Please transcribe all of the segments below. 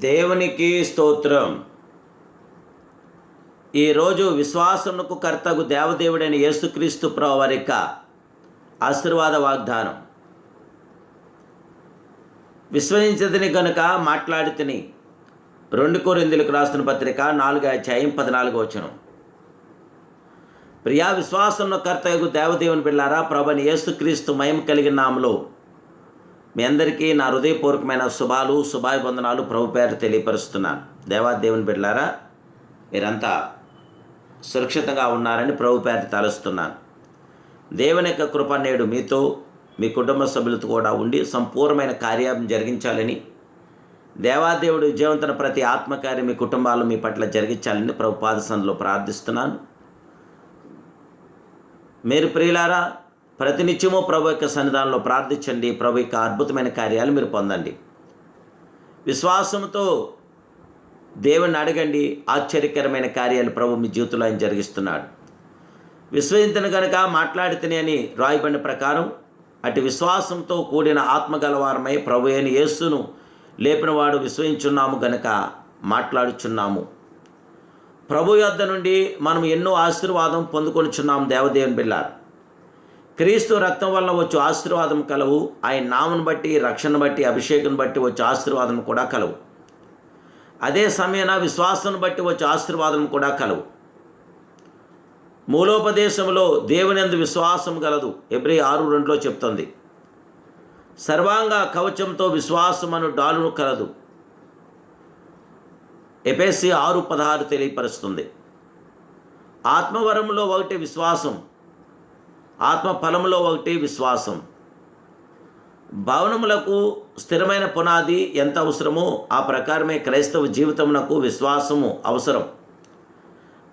దేవునికి స్తోత్రం. ఈరోజు విశ్వాసమునకు కర్తగు దేవదేవుడైన యేసుక్రీస్తు ప్రవరిక ఆశీర్వాద వాగ్దానం. విశ్వసించదని గనుక మాట్లాడితిని రెండు కోరిందులకు రాసిన పత్రిక నాలుగు అధ్యాయం పద్నాలుగు వచనం. ప్రియా విశ్వాసంలో కర్తయగు దేవదేవుని బిళ్ళారా ప్రభని యేసుక్రీస్తు మయం కలిగిన నామలో మీ అందరికీ నా హృదయపూర్వకమైన శుభాలు శుభాభివందనాలు ప్రభు పేరు తెలియపరుస్తున్నాను. దేవాదేవుని బిడ్డలారా మీరంతా సురక్షితంగా ఉన్నారని ప్రభు పేరు తలుస్తున్నాను. దేవుని యొక్క కృప నేడు మీతో మీ కుటుంబ సభ్యులతో కూడా ఉండి సంపూర్ణమైన కార్యం జరిగించాలని దేవాదేవుడు విజయవంతన ప్రతి ఆత్మకార్యం మీ కుటుంబాలు మీ పట్ల జరిగించాలని ప్రభు పాదసంలో ప్రార్థిస్తున్నాను. మీరు ప్రియులారా ప్రతినిత్యము ప్రభు యొక్క సన్నిధానంలో ప్రార్థించండి. ప్రభు యొక్క అద్భుతమైన కార్యాలు మీరు పొందండి. విశ్వాసంతో దేవుణ్ణి అడగండి. ఆశ్చర్యకరమైన కార్యాలు ప్రభు మీ జీవితంలో ఆయన జరిగిస్తున్నాడు. విశ్వసించిన కనుక మాట్లాడితేనే అని రాయబడిన ప్రకారం అటు విశ్వాసంతో కూడిన ఆత్మగలవారమై ప్రభు అయిన యేస్సును లేపినవాడు విశ్వయించున్నాము గనక మాట్లాడుచున్నాము. ప్రభు యొద్ద నుండి మనం ఎన్నో ఆశీర్వాదం పొందుకొనిచున్నాం దేవదేవుని బిళ్ళారు క్రీస్తు రక్తం వల్ల వచ్చు ఆశీర్వాదం కలవు. ఆయన నామను బట్టి రక్షణ బట్టి అభిషేకం బట్టి వచ్చే ఆశీర్వాదం కూడా కలవు. అదే సమయాన విశ్వాసం బట్టి వచ్చే ఆశీర్వాదం కూడా కలవు. మూలోపదేశంలో దేవునిందు విశ్వాసం గలదు. ఎబ్రి ఆరు రెండులో చెప్తుంది. సర్వాంగ కవచంతో విశ్వాసం అను డాలును కలదు. ఎపేసి ఆరు పదహారు తెలియపరుస్తుంది. ఆత్మవరంలో ఒకటి విశ్వాసం. ఆత్మ ఫలములో ఒకటి విశ్వాసం. భవనములకు స్థిరమైన పునాది ఎంత అవసరమో ఆ ప్రకారమే క్రైస్తవ జీవితమునకు విశ్వాసము అవసరం.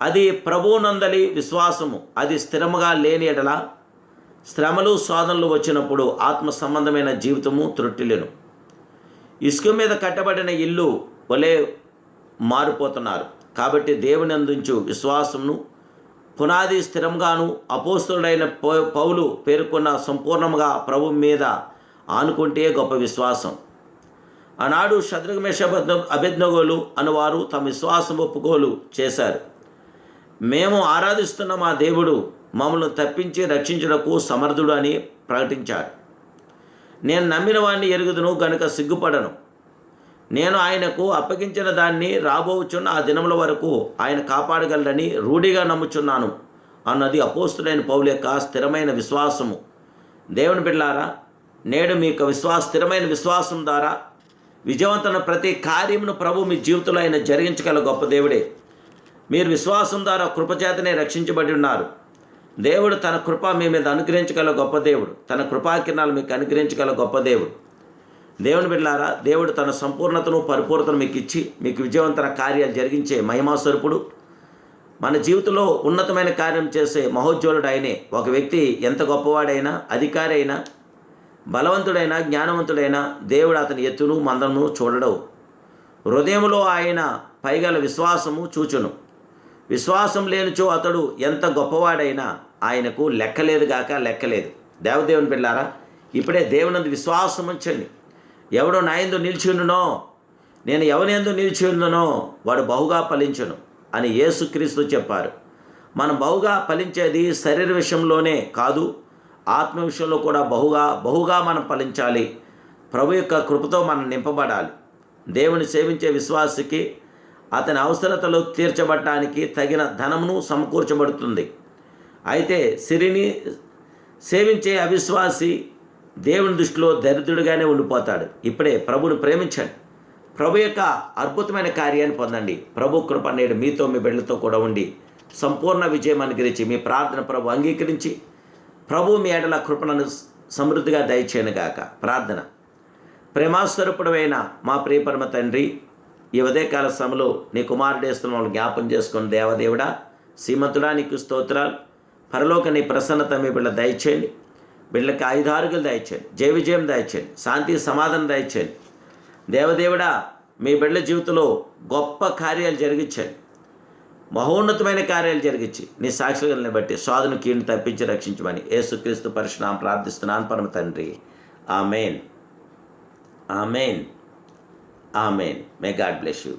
అది ప్రభువునందలి విశ్వాసము. అది స్థిరముగా లేని ఎడల శ్రమలు సాధనలు వచ్చినప్పుడు ఆత్మ సంబంధమైన జీవితము త్రుట్టిలేను ఇసుక మీద కట్టబడిన ఇల్లు వలే మారిపోతున్నారు. కాబట్టి దేవుని అందించు విశ్వాసమును పునాది స్థిరంగాను అపోస్తుడైన పౌలు పేర్కొన్న సంపూర్ణంగా ప్రభు మీద ఆనుకుంటే గొప్ప విశ్వాసం. ఆనాడు శత్రుఘ్మేష అభిజ్ఞగోలు అనువారు తమ విశ్వాసం ఒప్పుకోలు చేశారు. మేము ఆరాధిస్తున్న మా దేవుడు మమ్మల్ని తప్పించి రక్షించుటకు సమర్థుడు అని ప్రకటించాడు నేను నమ్మిన వాడిని ఎరుగుదును గనుక సిగ్గుపడను. నేను ఆయనకు అప్పగించిన దాన్ని రాబోచున్న ఆ దినముల వరకు ఆయన కాపాడగలరని రూఢిగా నమ్ముచున్నాను అన్నది అపోస్తుడైన పౌలు యొక్క స్థిరమైన విశ్వాసము. దేవుని బిడ్లారా నేడు మీ యొక్క విశ్వాస స్థిరమైన విశ్వాసం ద్వారా విజయవంతమైన ప్రతి కార్యమును ప్రభు మీ జీవితంలో ఆయన జరిగించగల గొప్ప దేవుడే. మీరు విశ్వాసం ద్వారా కృపచేతనే రక్షించబడి ఉన్నారు. దేవుడు తన కృప మీ మీద అనుగ్రహించగల గొప్ప దేవుడు. తన కృపాకిరణాలు మీకు అనుగ్రహించగల గొప్ప దేవుడు. దేవుని బిడ్డారా దేవుడు తన సంపూర్ణతను పరిపూర్ణతను మీకు ఇచ్చి మీకు విజయవంతన కార్యాలు జరిగించే మహిమాస్వరూపుడు మన జీవితంలో ఉన్నతమైన కార్యం చేసే మహోజ్వలుడు ఆయనే ఒక వ్యక్తి ఎంత గొప్పవాడైనా అధికారి అయినా బలవంతుడైనా జ్ఞానవంతుడైనా దేవుడు అతని ఎత్తును మందమును చూడడవు హృదయంలో ఆయన పైగల విశ్వాసము చూచును. విశ్వాసం లేనిచో అతడు ఎంత గొప్పవాడైనా ఆయనకు లెక్కలేదు గాక లెక్కలేదు. దేవదేవుని పిల్లారా ఇప్పుడే దేవునందు విశ్వాసం ఉంచండి ఎవడో నా ఎందు నిలిచి నేను ఎవరి ఎందు నిలిచి వాడు బహుగా ఫలించును అని యేసుక్రీస్తు చెప్పారు. మనం బహుగా ఫలించేది శరీర విషయంలోనే కాదు ఆత్మ విషయంలో కూడా బహుగా బహుగా మనం ఫలించాలి. ప్రభు యొక్క కృపతో మనం నింపబడాలి. దేవుని సేవించే విశ్వాసకి అతని అవసరతలు తీర్చబడటానికి తగిన ధనమును సమకూర్చబడుతుంది. అయితే సిరిని సేవించే అవిశ్వాసి దేవుని దృష్టిలో దరిద్రుడిగానే ఉండిపోతాడు. ఇప్పుడే ప్రభుని ప్రేమించండి. ప్రభు యొక్క అద్భుతమైన కార్యాన్ని పొందండి. ప్రభు కృప నేడు మీతో మీ బిడ్డలతో కూడా ఉండి సంపూర్ణ విజయం అనుగ్రహించి మీ ప్రార్థన ప్రభు అంగీకరించి ప్రభు మీ ఏడల కృపణను సమృద్ధిగా దయచేయనుగాక ప్రార్థన. ప్రేమాస్వరూపుడమైన మా ప్రియపరమ తండ్రి ఈ ఉదయకాల సమయంలో నీ కుమారుడేస్తున్న జ్ఞాపం చేసుకుని దేవదేవుడా శ్రీమంతుడా నీకు స్తోత్రాలు. పరలోక నీ ప్రసన్నత మీ బిడ్డ దయచేయండి. బిడ్డలకి ఆయుధారుగులు దయచేయండి జయ విజయం దయచేయండి శాంతి సమాధానం దయచేయండి దేవదేవుడా మీ బిడ్డల జీవితంలో గొప్ప కార్యాలు జరిగించండి మహోన్నతమైన కార్యాలు జరిగించి నీ సాక్షులను బట్టి సాధును కీడును తప్పించి రక్షించమని యేసుక్రీస్తు పరిశునాం ప్రార్థిస్తున్నాను పరమ తండ్రి. Amen. Amen. Amen. May God bless you